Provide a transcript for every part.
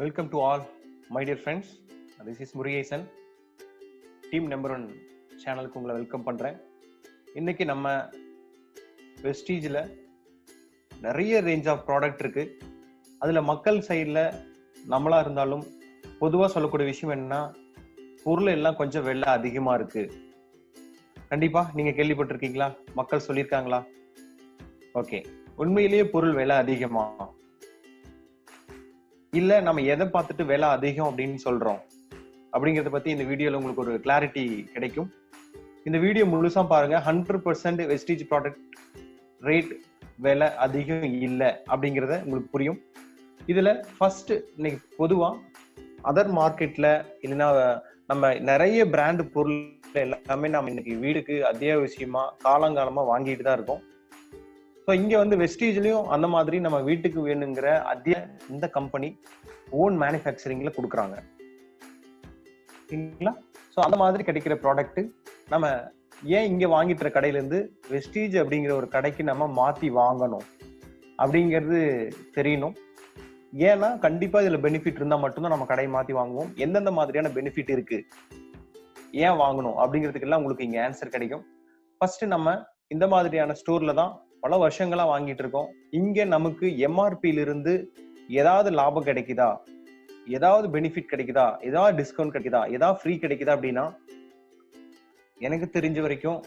Welcome to all my dear friends this is Murugesan team number one சேனலுக்கு உங்களை welcome பண்ணுறேன் இன்னைக்கு நம்ம வெஸ்டீஜில் நிறைய ரேஞ்ச் ஆஃப் ப்ராடக்ட் இருக்கு. அதில் மக்கள் சைடில் நம்மளாக இருந்தாலும் பொதுவாக சொல்லக்கூடிய விஷயம் என்னன்னா பொருள் எல்லாம் கொஞ்சம் வெள்ளை அதிகமாக இருக்கு. கண்டிப்பா நீங்க கேள்விப்பட்டிருக்கீங்களா? மக்கள் சொல்லியிருக்காங்களா? ஓகே உண்மையிலேயே பொருள் விலை அதிகமா. இல்ல நம்ம எதை பார்த்துட்டு விலை அதிகம் அப்படின்னு சொல்றோம்? அப்படிங்கறத பத்தி இந்த வீடியோல உங்களுக்கு ஒரு கிளாரிட்டி கிடைக்கும். இந்த வீடியோ முழுசா பாருங்க. Hundred percent wastage product rate விலை அதிகம் இல்லை அப்படிங்கிறத உங்களுக்கு புரியும். இதுல ஃபர்ஸ்ட் இன்னைக்கு பொதுவா அதர் மார்க்கெட்ல இல்லைன்னா நம்ம நிறைய பிராண்ட் பொருள் எல்லாமே நம்ம இன்னைக்கு வீடுக்கு அத்தியாவசியமா காலங்காலமா வாங்கிட்டு தான் இருக்கோம். ஸோ இங்கே வந்து வெஸ்டீஜ்லையும் அந்த மாதிரி நம்ம வீட்டுக்கு வேணுங்கிற அதே இந்த கம்பெனி ஓன் மேனுஃபேக்சரிங்கில் கொடுக்குறாங்க. சரிங்களா? ஸோ அந்த மாதிரி கிடைக்கிற ப்ராடக்ட் நம்ம ஏன் இங்கே வாங்கிட்டுற கடையிலேருந்து வெஸ்டீஜ் அப்படிங்கிற ஒரு கடைக்கு நம்ம மாற்றி வாங்கணும் அப்படிங்கிறது தெரியணும். ஏன்னா கண்டிப்பாக இதில் பெனிஃபிட் இருந்தால் மட்டும்தான் நம்ம கடையை மாற்றி வாங்குவோம். எந்தெந்த மாதிரியான பெனிஃபிட் இருக்குது ஏன் வாங்கணும் அப்படிங்கிறதுக்கெல்லாம் உங்களுக்கு இங்கே ஆன்சர் கிடைக்கும். ஃபர்ஸ்ட் நம்ம இந்த மாதிரியான ஸ்டோரில் தான் பல வருஷங்களா வாங்கிட்டு இருக்கோம். இங்க நமக்கு எம்ஆர்பியில இருந்து ஏதாவது லாபம் கிடைக்குதா? ஏதாவது பெனிஃபிட் கிடைக்குதா? ஏதாவது டிஸ்கவுண்ட் கிடைக்குதா? ஏதாவது ஃப்ரீ கிடைக்குதா அப்படின்னா எனக்கு தெரிஞ்ச வரைக்கும்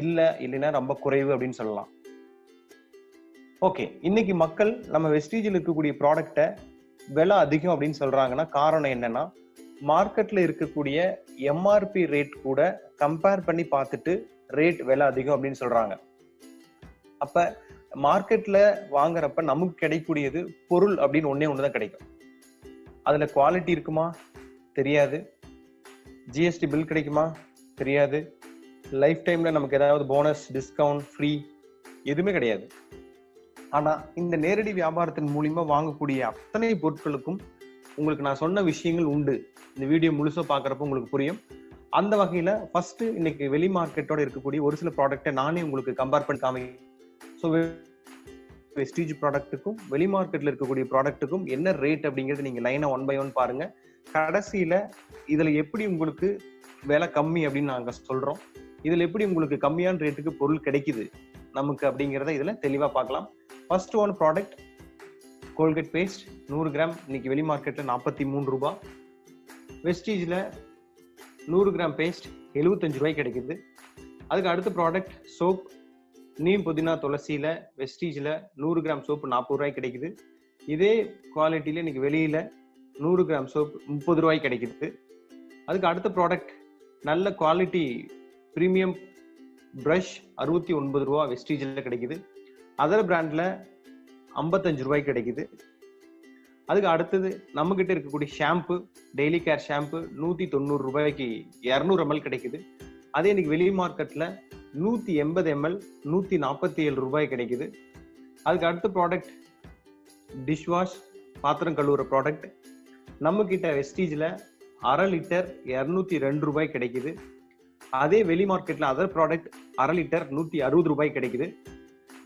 இல்லை இல்லைன்னா ரொம்ப குறைவு அப்படின்னு சொல்லலாம். ஓகே இன்னைக்கு மக்கள் நம்ம வெஸ்டீஜில் இருக்கக்கூடிய ப்ராடக்டை விலை அதிகம் அப்படின்னு சொல்றாங்கன்னா காரணம் என்னன்னா மார்க்கெட்ல இருக்கக்கூடிய எம்ஆர்பி ரேட் கூட கம்பேர் பண்ணி பார்த்துட்டு ரேட் விலை அதிகம் அப்படின்னு சொல்றாங்க. அப்ப மார்க்கெட்ல வாங்குறப்ப நமக்கு கிடைக்கக்கூடியது பொருள் அப்படின்னு ஒன்னே ஒண்ணுதான் கிடைக்கும். அதுல குவாலிட்டி இருக்குமா? தெரியாது. ஜிஎஸ்டி பில் கிடைக்குமா? தெரியாது. லைஃப் டைம்ல நமக்கு ஏதாவது போனஸ் டிஸ்கவுண்ட் ஃப்ரீ எதுவுமே கிடையாது. ஆனா இந்த நேரடி வியாபாரத்தின் மூலியமா வாங்கக்கூடிய அத்தனை பொருட்களுக்கும் உங்களுக்கு நான் சொன்ன விஷயங்கள் உண்டு. இந்த வீடியோ முழுசா பாக்குறப்ப உங்களுக்கு புரியும். அந்த வகையில ஃபர்ஸ்ட் இன்னைக்கு வெளி மார்க்கெட்டோட இருக்கக்கூடிய ஒரு சில ப்ராடக்ட்டை நானே உங்களுக்கு கம்பேர் பண்ணி காமிக்க ஸோ வெஸ்டீஜ் ப்ராடக்ட்டுக்கும் வெளி மார்க்கெட்டில் இருக்கக்கூடிய ப்ராடக்ட்டுக்கும் என்ன ரேட் அப்படிங்கிறது நீங்கள் லைனை ஒன் பை ஒன் பாருங்க. கடைசியில் இதில் எப்படி உங்களுக்கு விலை கம்மி அப்படின்னு நாங்கள் சொல்கிறோம் இதில் எப்படி உங்களுக்கு கம்மியான ரேட்டுக்கு பொருள் கிடைக்குது நமக்கு அப்படிங்கிறத இதில் தெளிவாக பார்க்கலாம். First one product Colgate paste நூறு கிராம் இன்னைக்கு வெளி மார்க்கெட்டில் நாற்பத்தி மூணு ரூபா வெஸ்டீஜில் நூறு கிராம் பேஸ்ட் எழுபத்தஞ்சு ரூபாய் கிடைக்குது. அதுக்கு அடுத்த ப்ராடக்ட் சோப் நீம் புதினா துளசியில வெஸ்டீஜில் நூறு கிராம் சோப்பு நாற்பது ரூபாய் கிடைக்குது. இதே குவாலிட்டியில இன்னைக்கு வெளியில நூறு கிராம் சோப் முப்பது ரூபாய் கிடைக்குது. அதுக்கு அடுத்த ப்ராடக்ட் நல்ல குவாலிட்டி ப்ரீமியம் ப்ரஷ் அறுபத்தி ஒன்பது ரூபா வெஸ்டீஜில் கிடைக்குது. அதர் பிராண்டில் ஐம்பத்தஞ்சு ரூபாய் கிடைக்குது. அதுக்கு அடுத்தது நம்மக்கிட்ட இருக்கக்கூடிய ஷாம்பு டெய்லி கேர் ஷாம்பு நூற்றி தொண்ணூறு ரூபாய்க்கு இரநூறு எம்எல் கிடைக்குது. அதே இன்னைக்கு வெளி மார்க்கெட்டில் நூற்றி எண்பது எம்எல் நூற்றி நாற்பத்தி ஏழு ரூபாய் கிடைக்குது. அதுக்கு அடுத்த ப்ராடக்ட் டிஷ் வாஷ் பாத்திரம் கழுவுற ப்ராடக்ட் நம்மக்கிட்ட வெஸ்டீஜில் அரை லிட்டர் இரநூத்தி ரெண்டு ரூபாய் கிடைக்குது. அதே வெளி மார்க்கெட்டில் அதர் ப்ராடக்ட் அரை லிட்டர் நூற்றி அறுபது ரூபாய் கிடைக்குது.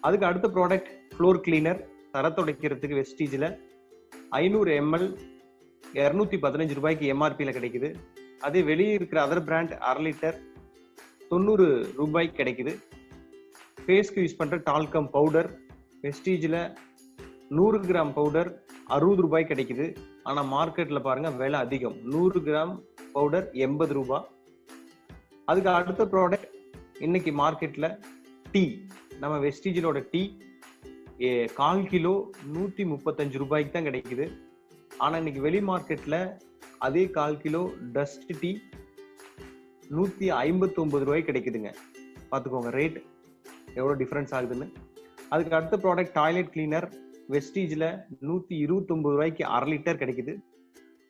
அதுக்கு அடுத்த ப்ராடக்ட் ஃப்ளோர் கிளீனர் தர துடைக்கிறதுக்கு வெஸ்டீஜில் ஐநூறு எம்எல் இரநூத்தி பதினஞ்சு ரூபாய்க்கு எம்ஆர்பியில் கிடைக்குது. அதே வெளியே இருக்கிற அதர் பிராண்ட் அரை லிட்டர் தொண்ணூறு ரூபாய் கிடைக்குது. ஃபேஸ்க்கு யூஸ் பண்ணுற டால்கம் பவுடர் வெஸ்டீஜில் நூறு கிராம் பவுடர் அறுபது ரூபாய் கிடைக்குது. ஆனால் மார்க்கெட்டில் பாருங்கள் விலை அதிகம். நூறு கிராம் பவுடர் எண்பது ரூபாய் அதுக்கு அடுத்த ப்ராடக்ட் இன்னைக்கு மார்க்கெட்டில் டீ நம்ம வெஸ்டீஜிலோட டீ கால் கிலோ நூற்றி முப்பத்தஞ்சு ரூபாய்க்கு தான் கிடைக்குது. ஆனால் இன்னைக்கு வெளி மார்க்கெட்டில் அதே கால் கிலோ டஸ்ட் டீ நூத்தி ஐம்பத்தி ஒன்பது ரூபாய்க்கு கிடைக்குதுங்க. பாத்துக்கோங்க ரேட் எவ்வளவு டிஃபரன்ஸ் ஆகுதுன்னு. அதுக்கு அடுத்த ப்ராடக்ட் டாய்லெட் கிளீனர் வெஸ்டீஜ்ல நூத்தி இருபத்தி ஒன்பது ரூபாய்க்கு அரை லிட்டர் கிடைக்குது.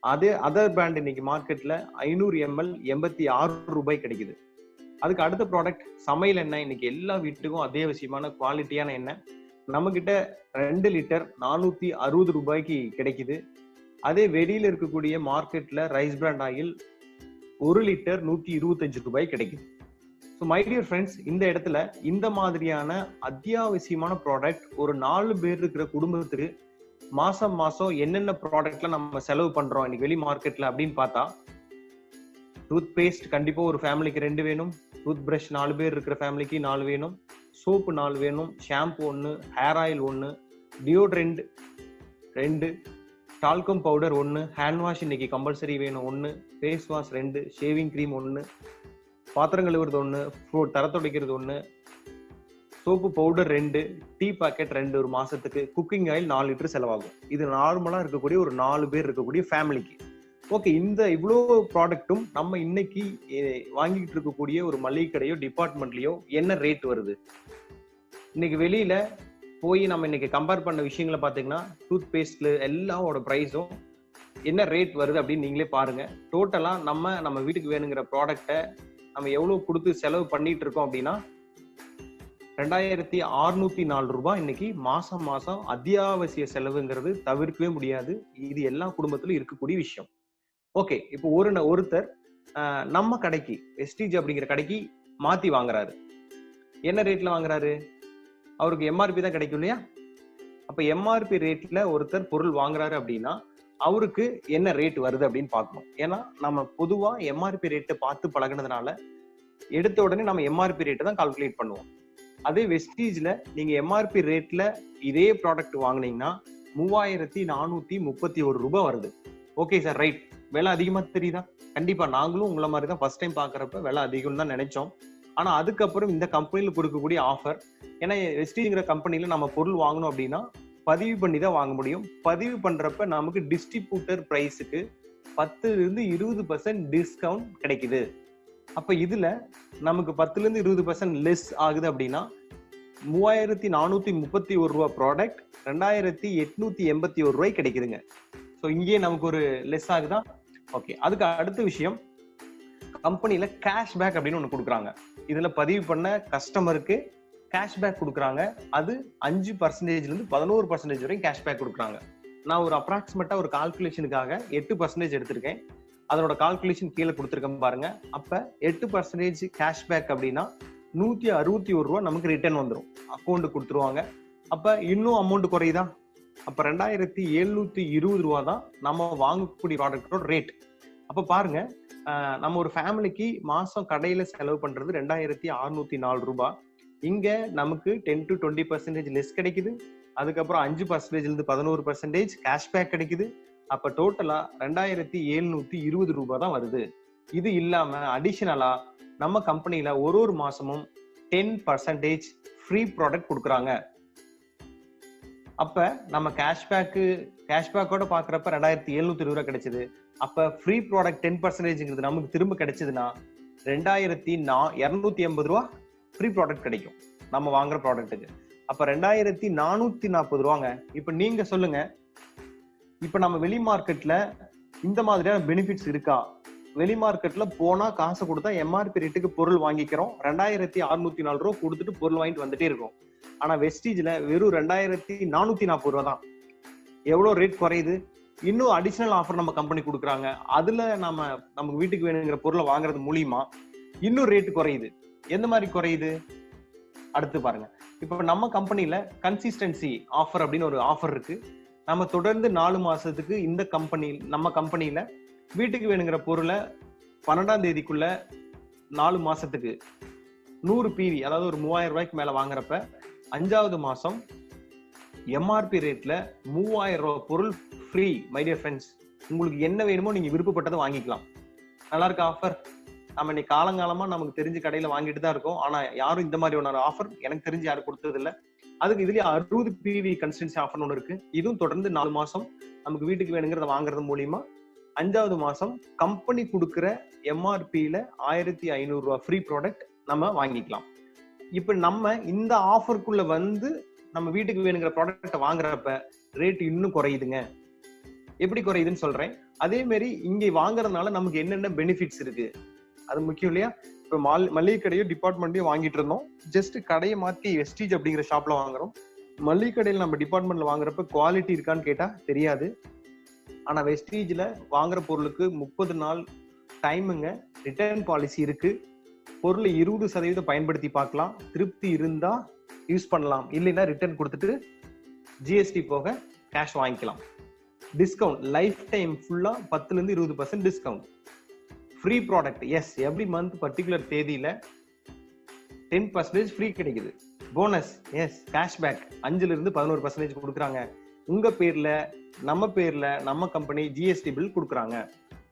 அதே அதர் பிராண்ட் இன்னைக்கு மார்க்கெட்ல ஐநூறு எம்எல் எண்பத்தி ஆறு ரூபாய் கிடைக்குது. அதுக்கு அடுத்த ப்ராடக்ட் சமையல் எண்ணெய். இன்னைக்கு எல்லா வீட்டுக்கும் அதே விஷயமான குவாலிட்டியான எண்ணெய். நம்ம கிட்ட ரெண்டு லிட்டர் நானூத்தி அறுபது ரூபாய்க்கு கிடைக்குது. அதே வெளியில இருக்கக்கூடிய மார்க்கெட்ல ரைஸ் பிராண்ட் ஆயில் ஒரு லிட்டர் நூத்தி இருபத்தஞ்சு ரூபாய் கிடைக்குது. ஸோ மை டியர் ஃப்ரெண்ட்ஸ் இந்த இடத்துல இந்த மாதிரியான அத்தியாவசியமான ப்ராடக்ட் ஒரு நாலு பேர் இருக்கிற குடும்பத்துக்கு மாசம் மாசம் என்னென்ன ப்ராடக்ட்ல நம்ம செலவு பண்றோம் இன்னைக்கு வெளி மார்க்கெட்ல அப்படின்னு பார்த்தா டூத் பேஸ்ட் கண்டிப்பா ஒரு ஃபேமிலிக்கு ரெண்டு வேணும். டூத் பிரஷ் நாலு பேர் இருக்கிற ஃபேமிலிக்கு நாலு வேணும். சோப்பு நாலு வேணும். ஷாம்பு ஒன்று ஹேர் ஆயில் ஒன்று டியோட்ரெண்ட் ரெண்டு டால்கம் பவுடர் ஒன்று ஹேண்ட் வாஷ் இன்னைக்கு கம்பல்சரி வேணும். ஒன்று ஃபேஸ் வாஷ் ரெண்டு ஷேவிங் க்ரீம் ஒன்று பாத்திரம் கழுவுறது ஒன்று ஃப்ரூட் தர துடைக்கிறது ஒன்று சோப்பு பவுடர் ரெண்டு டீ பாக்கெட் ரெண்டு ஒரு மாசத்துக்கு குக்கிங் ஆயில் நாலு லிட்டர் செலவாகும். இது நார்மலா இருக்கக்கூடிய ஒரு நாலு பேர் இருக்கக்கூடிய ஃபேமிலிக்கு ஓகே இந்த இவ்வளோ ப்ராடக்ட்டும் நம்ம இன்னைக்கு வாங்கிட்டு இருக்கக்கூடிய ஒரு மளிகை கடையோ டிபார்ட்மெண்ட்லயோ என்ன ரேட் வருது? இன்னைக்கு வெளியில போய் நம்ம இன்னைக்கு கம்பேர் பண்ண விஷயங்களை பார்த்தீங்கன்னா டூத் பேஸ்ட்ல எல்லாவோட ப்ரைஸும் என்ன ரேட் வருது அப்படின்னு நீங்களே பாருங்க. டோட்டலா நம்ம நம்ம வீட்டுக்கு வேணுங்கிற ப்ராடக்ட்டை நம்ம எவ்வளவு கொடுத்து செலவு பண்ணிட்டு இருக்கோம் அப்படின்னா ரெண்டாயிரத்தி அறுநூத்தி நாலு ரூபாய் இன்னைக்கு மாசம் மாசம் அத்தியாவசிய செலவுங்கிறது தவிர்க்கவே முடியாது. இது எல்லா குடும்பத்திலும் இருக்கக்கூடிய விஷயம். ஓகே இப்போ ஒரு ஒருத்தர் நம்ம கடைக்கு எஸ்டிஜி அப்படிங்கிற கடைக்கு மாத்தி வாங்குறாரு. என்ன ரேட்ல வாங்குறாரு? அவருக்கு எம்ஆர்பி தான் கிடைக்கும் இல்லையா? அப்ப எம்ஆர்பி ரேட்ல ஒருத்தர் பொருள் வாங்குறாரு அப்படின்னா அவருக்கு என்ன ரேட் வருது அப்படின்னு பார்க்கணும். ஏன்னா நம்ம பொதுவா எம்ஆர்பி ரேட்டை பார்த்து பழகினதுனால எடுத்த உடனே நம்ம எம்ஆர்பி ரேட்டை தான் கால்குலேட் பண்ணுவோம். அதே வெஸ்டீஜ்ல நீங்க எம்ஆர்பி ரேட்ல இதே ப்ராடக்ட் வாங்குனீங்கன்னா மூவாயிரத்தி நானூத்தி முப்பத்தி ஒரு ரூபாய் வருது. ஓகே சார் ரைட் விலை அதிகமா தெரியுதா? கண்டிப்பா நாங்களும் உங்களை மாதிரி தான் ஃபர்ஸ்ட் டைம் பாக்குறப்ப விலை அதிகம் தான் நினைச்சோம். ஆனா அதுக்கப்புறம் இந்த கம்பெனியில் கொடுக்கக்கூடிய ஆஃபர் ஏன்னா எஸ்டிங்கிற கம்பெனியில் நம்ம பொருள் வாங்கணும் அப்படின்னா பதிவு பண்ணி தான் வாங்க முடியும். பதிவு பண்றப்ப நமக்கு டிஸ்ட்ரிபியூட்டர் பிரைஸுக்கு பத்துல இருந்து இருபது பர்சன்ட் டிஸ்கவுண்ட் கிடைக்குது. அப்ப இதுல நமக்கு பத்துல இருந்து இருபது பர்சன்ட் லெஸ் ஆகுது அப்படின்னா மூவாயிரத்தி நானூத்தி முப்பத்தி ஒரு ரூபா ப்ராடக்ட் ரெண்டாயிரத்தி எட்நூத்தி எண்பத்தி ஒரு ரூபாய் கிடைக்குதுங்க. ஸோ இங்கேயே நமக்கு ஒரு லெஸ் ஆகுதா? ஓகே அதுக்கு அடுத்த விஷயம் கம்பெனியில கேஷ்பேக் அப்படின்னு ஒன்று கொடுக்குறாங்க. இதுல பதிவு பண்ண கஸ்டமருக்கு கேஷ்பேக் கொடுக்குறாங்க. அது அஞ்சு பர்சன்டேஜ்ல இருந்து பதினோரு பர்சன்டேஜ் வரையும் கேஷ்பேக் கொடுக்குறாங்க. நான் ஒரு அப்ராக்சிமேட்டா ஒரு கால்குலேஷனுக்காக எட்டு பர்சன்டேஜ் எடுத்திருக்கேன். அதனோட கால்குலேஷன் கீழே கொடுத்துருக்கேன் பாருங்க. அப்ப எட்டு பர்சன்டேஜ் கேஷ்பேக் அப்படின்னா நூத்தி அறுபத்தி ஒரு ரூபா நமக்கு ரிட்டர்ன் வந்துடும் அக்கௌண்ட் கொடுத்துருவாங்க. அப்ப இன்னும் அமௌண்ட் குறையுதா? அப்ப ரெண்டாயிரத்தி எழுநூத்தி இருபது ரூபா தான் நம்ம வாங்கக்கூடிய ப்ராடக்டோட ரேட் அப்ப பாருங்க நம்ம ஒரு ஃபேமிலிக்கு மாசம் கடையில செலவு பண்றது ரெண்டாயிரத்தி அறுநூத்தி நாலு ரூபாய் இங்க நமக்கு ten to twenty percentage less கிடைக்குது. அதுக்கப்புறம் அஞ்சு பர்சன்டேஜ்ல இருந்து பதினோரு பர்சன்டேஜ் கேஷ்பேக் கிடைக்குது. அப்ப டோட்டலா ரெண்டாயிரத்தி எழுநூத்தி இருபது ரூபாய் தான் வருது. இது இல்லாம அடிஷனலா நம்ம கம்பெனில ஒரு ஒரு மாசமும் டென் பர்சன்டேஜ் ஃப்ரீ ப்ராடக்ட் கொடுக்குறாங்க. அப்ப நம்ம கேஷ்பேக்கு கேஷ்பேக்கோட பாக்குறப்ப ரெண்டாயிரத்தி எழுநூத்தி இருபது ரூபாய் கிடைச்சது. அப்ப ஃப்ரீ ப்ராடக்ட் டென் பர்சன்டேஜ்ங்கிறது நமக்கு திரும்ப கிடைச்சதுன்னா ரெண்டாயிரத்தி நா இரநூத்தி எண்பது ரூபா ஃப்ரீ ப்ராடக்ட் கிடைக்கும். நம்ம வாங்குற ப்ராடக்ட்டுக்கு அப்ப ரெண்டாயிரத்தி நானூத்தி நாற்பது ரூபாங்க. இப்ப நீங்க சொல்லுங்க. இப்ப நம்ம வெளி மார்க்கெட்ல இந்த மாதிரியான பெனிஃபிட்ஸ் இருக்கா? வெளி மார்க்கெட்ல போனா காசு கொடுத்தா எம்ஆர்பி ரேட்டுக்கு பொருள் வாங்கிக்கிறோம். ரெண்டாயிரத்தி அறுநூத்தி நாலு ரூபா கொடுத்துட்டு பொருள் வாங்கிட்டு வந்துட்டே இருக்கோம். ஆனா வெஸ்டீஜ்ல வெறும் ரெண்டாயிரத்தி நானூத்தி நாற்பது ரூபா தான். எவ்வளவு ரேட் குறையுது? இன்னும் அடிஷனல் ஆஃபர் நம்ம கம்பெனி கொடுக்குறாங்க. அதுல நம்ம நமக்கு வீட்டுக்கு வேணுங்கிற பொருளை வாங்குறது மூலியமா இன்னும் ரேட் குறையுது. எந்த மாதிரி குறையுது? அடுத்து பாருங்க. இப்போ நம்ம கம்பெனியில கன்சிஸ்டன்சி ஆஃபர் அப்படின்னு ஒரு ஆஃபர் இருக்கு. நம்ம தொடர்ந்து நாலு மாசத்துக்கு இந்த கம்பெனி நம்ம கம்பெனியில வீட்டுக்கு வேணுங்கிற பொருளை பன்னெண்டாம் தேதிக்குள்ள நாலு மாசத்துக்கு நூறு பிவி அதாவது ஒரு மூவாயிரம் ரூபாய்க்கு மேல வாங்குறப்ப அஞ்சாவது மாசம் எம்ஆர்பி ரேட்ல மூவாயிரம் ரூபாய் பொருள் ஃப்ரீ மை டியர் ஃப்ரெண்ட்ஸ் உங்களுக்கு என்ன வேணுமோ நீங்க விருப்பப்பட்டதை வாங்கிக்கலாம். நல்லா இருக்க ஆஃபர் நம்ம இன்னைக்கு காலங்காலமா நமக்கு தெரிஞ்ச கடையில வாங்கிட்டு தான் இருக்கோம். ஆனா யாரும் இந்த மாதிரி ஒன்று ஆஃபர் எனக்கு தெரிஞ்சு யாரும் கொடுத்தது இல்லை. அதுக்கு இதுலயே அறுபது பிவி கன்சிஸ்டன்சி ஆஃபர் ஒன்று இருக்கு. இதுவும் தொடர்ந்து நாலு மாசம் நமக்கு வீட்டுக்கு வேணுங்கிறத வாங்குறது மூலியமா. அஞ்சாவது மாசம் கம்பெனி கொடுக்குற எம்ஆர்பியில ஆயிரத்தி ஐநூறு ரூபா ஃப்ரீ ப்ராடக்ட் நம்ம வாங்கிக்கலாம். இப்ப நம்ம இந்த ஆஃபருக்குள்ள வந்து நம்ம வீட்டுக்கு வேணுங்கிற ப்ராடக்ட்டை வாங்குறப்ப ரேட் இன்னும் குறையுதுங்க. எப்படி குறையுதுன்னு சொல்றேன். அதே மாதிரி இங்கே வாங்குறதுனால நமக்கு என்னென்ன பெனிஃபிட்ஸ் இருக்கு? அது முக்கியம் இல்லையா? இப்போ மால் மளிகை கடையோ டிபார்ட்மெண்ட்லயோ வாங்கிட்டு இருந்தோம். ஜஸ்ட் கடையை மாத்தி வெஸ்டீஜ் அப்படிங்கிற ஷாப்ல வாங்குறோம். மளிகை கடையில் நம்ம டிபார்ட்மெண்ட்ல வாங்குறப்ப குவாலிட்டி இருக்கான்னு கேட்டா தெரியாது. ஆனா வெஸ்டீஜ்ல வாங்குற பொருளுக்கு முப்பது நாள் டைமுங்க ரிட்டர்ன் பாலிசி இருக்கு. பொருளை இருபது சதவீதம் பயன்படுத்தி பார்க்கலாம். திருப்தி இருந்தா யூஸ் பண்ணலாம். இல்லைன்னா ரிட்டர்ன் கொடுத்துட்டு ஜிஎஸ்டி போக கேஷ் வாங்கிக்கலாம். டிஸ்கவுண்ட் லைஃப் டைம் ஃபுல்லாக பத்துலேருந்து இருபது percent discount free product yes every month particular தேதியில் டென் பர்சன்டேஜ் ஃப்ரீ கிடைக்குது. போனஸ் எஸ் கேஷ்பேக் அஞ்சுலேருந்து பதினோரு பர்சன்டேஜ் கொடுக்குறாங்க. உங்கள் பேரில் நம்ம பேரில் நம்ம கம்பெனி ஜிஎஸ்டி பில் கொடுக்குறாங்க.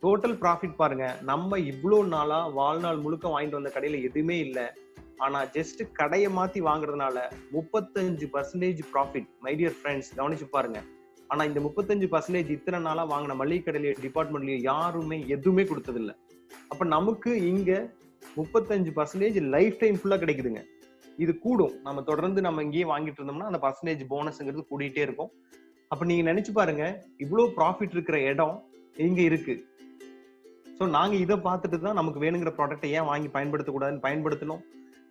டோட்டல் ப்ராஃபிட் பாருங்க. நம்ம இவ்வளோ நாளாக வாழ்நாள் முழுக்க வாங்கிட்டு வந்த கடையில் எதுவுமே இல்லை. ஆனால் ஜஸ்ட் கடையை மாற்றி வாங்குறதுனால முப்பத்தஞ்சு percentage profit my dear friends கவனிச்சு பாருங்க. ஆனா இந்த முப்பத்தஞ்சு பர்சன்டேஜ் இத்தனை நாளா வாங்கின மளிகை கடையில டிபார்ட்மெண்ட்லயோ யாருமே எதுவுமே கொடுத்ததில்ல. அப்ப நமக்கு இங்க முப்பத்தஞ்சு பர்சன்டேஜ் லைஃப் டைம் ஃபுல்லா கிடைக்குதுங்க. இது கூடும். நம்ம தொடர்ந்து நம்ம இங்கேயே வாங்கிட்டு இருந்தோம்னா அந்த பர்சன்டேஜ் போனஸ்ங்கிறது கூடிட்டே இருக்கும். அப்ப நீங்க நினைச்சு பாருங்க இவ்வளவு ப்ராஃபிட் இருக்கிற இடம் இங்க இருக்கு. ஸோ நாங்க இதை பார்த்துட்டு தான் நமக்கு வேணுங்கிற ப்ராடக்ட்டை ஏன் வாங்கி பயன்படுத்தக்கூடாதுன்னு பயன்படுத்தணும்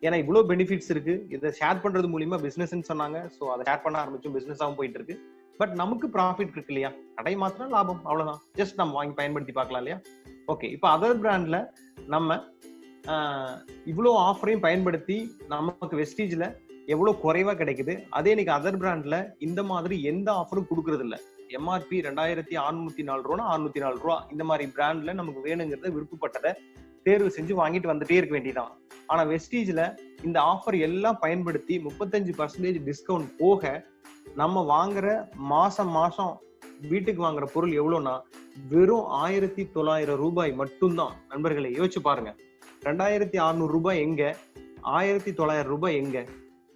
ஏன்னா இவ்வளவு பெனிஃபிட்ஸ் இருக்கு. இதை ஷேர் பண்றது மூலியமா பிசினஸ்ன்னு சொன்னாங்க. ஸோ அதை ஷேர் பண்ண ஆரம்பிச்சும் பிசினஸாகவும் போயிட்டு இருக்கு. பட் நமக்கு ப்ராஃபிட் இருக்கு இல்லையா? கடை மாத்திரம் லாபம் அவ்வளவுதான். ஜஸ்ட் நம்ம வாங்கி பயன்படுத்தி பார்க்கலாம் இல்லையா? ஓகே இப்போ அதர் பிராண்ட்ல நம்ம இவ்வளோ ஆஃபரையும் பயன்படுத்தி நமக்கு வெஸ்டீஜ்ல எவ்வளோ குறைவா கிடைக்குது? அதே இன்னைக்கு அதர் பிராண்ட்ல இந்த மாதிரி எந்த ஆஃபரும் கொடுக்கறது இல்லை. எம்ஆர்பி ரெண்டாயிரத்தி அறுநூத்தி நாலு ரூபா அறுநூத்தி நாலு ரூபா. இந்த மாதிரி பிராண்ட்ல நமக்கு வேணுங்கிறத விருப்பப்பட்டதை தேர்வு செஞ்சு வாங்கிட்டு வந்துட்டே இருக்க வேண்டியதான் ஆனா வெஸ்டீஜ்ல இந்த ஆஃபர் எல்லாம் பயன்படுத்தி முப்பத்தஞ்சு பர்சன்டேஜ் டிஸ்கவுண்ட் போக நம்ம வாங்குற மாசம் மாசம் வீட்டுக்கு வாங்குற பொருள் எவ்வளோன்னா வெறும் ஆயிரத்தி தொள்ளாயிரம் ரூபாய் மட்டும்தான். நண்பர்களை யோசிச்சு பாருங்க. ரெண்டாயிரத்தி அறுநூறு ரூபாய் எங்க? ஆயிரத்தி தொள்ளாயிரம் ரூபாய் எங்க?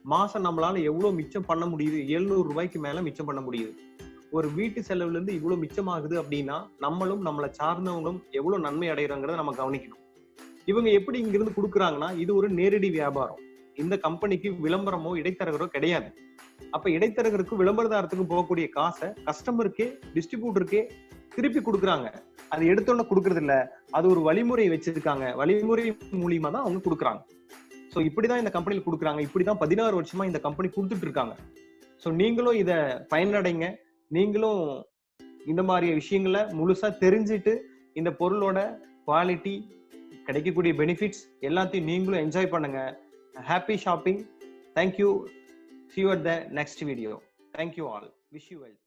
மாசம் நம்மளால எவ்வளவு மிச்சம் பண்ண முடியுது? எழுநூறு ரூபாய்க்கு மேல மிச்சம் பண்ண முடியுது. ஒரு வீட்டு செலவுல இருந்து இவ்வளவு மிச்சமாகுது அப்படின்னா நம்மளும் நம்மளை சார்ந்தவங்களும் எவ்வளவு நன்மை அடைகிறோங்கிறத நம்ம கவனிக்கணும். இவங்க எப்படி இங்கிருந்து கொடுக்குறாங்கன்னா இது ஒரு நேரடி வியாபாரம். இந்த கம்பெனிக்கு விளம்பரமோ இடைத்தரகரோ கிடையாது. அப்ப இடைத்தரகருக்கும் விளம்பரதாரத்துக்கும் போகக்கூடிய காசை கஸ்டமருக்கே டிஸ்ட்ரிபியூட்டருக்கே திருப்பி கொடுக்குறாங்க. அது எடுத்தோன்னே கொடுக்கறது இல்ல. அது ஒரு வழிமுறை வச்சிருக்காங்க. வழிமுறை மூலியமா தான் அவங்க கொடுக்குறாங்க. ஸோ இப்படிதான் இந்த கம்பெனியில் கொடுக்குறாங்க. இப்படிதான் பதினாறு வருஷமா இந்த கம்பெனி கொடுத்துட்டு இருக்காங்க. ஸோ நீங்களும் இதை பயனடைங்க. நீங்களும் இந்த மாதிரி விஷயங்களை முழுசா தெரிஞ்சுட்டு இந்த பொருளோட குவாலிட்டி கிடைக்கக்கூடிய பெனிஃபிட்ஸ் எல்லாத்தையும் நீங்களும் என்ஜாய் பண்ணுங்க. Happy shopping thank you See you at the next video. Thank you all. Wish you well.